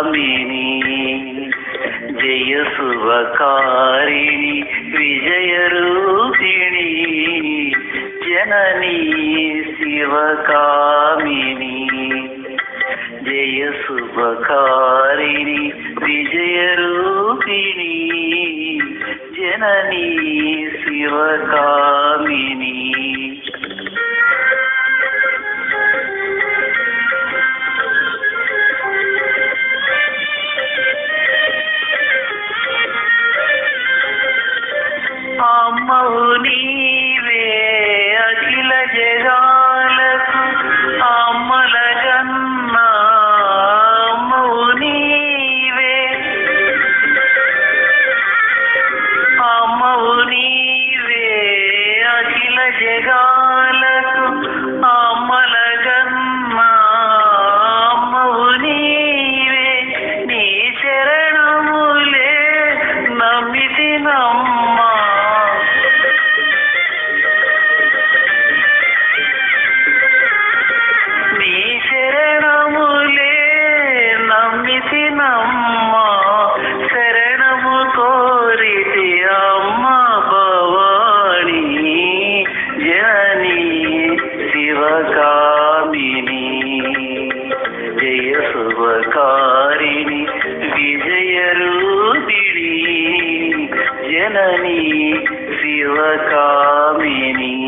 కామిని జయ శుభకారిణి విజయరూపిణి జననీ శివకామిని జయ శుభకారిణి విజయరూపిణి జననీ శివకామిని. ஞானே జనని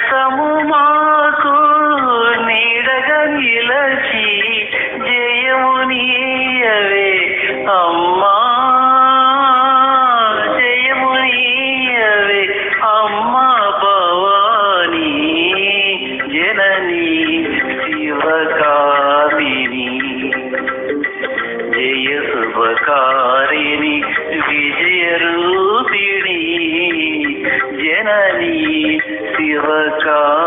నిరతము మాకు నీడగా నిలచి జయమునీయవే అమ్మా. జయమునీయవే అమ్మా భవాని జనని శివకామిని జయ శుభకారిణి విజయ الثاني في غكار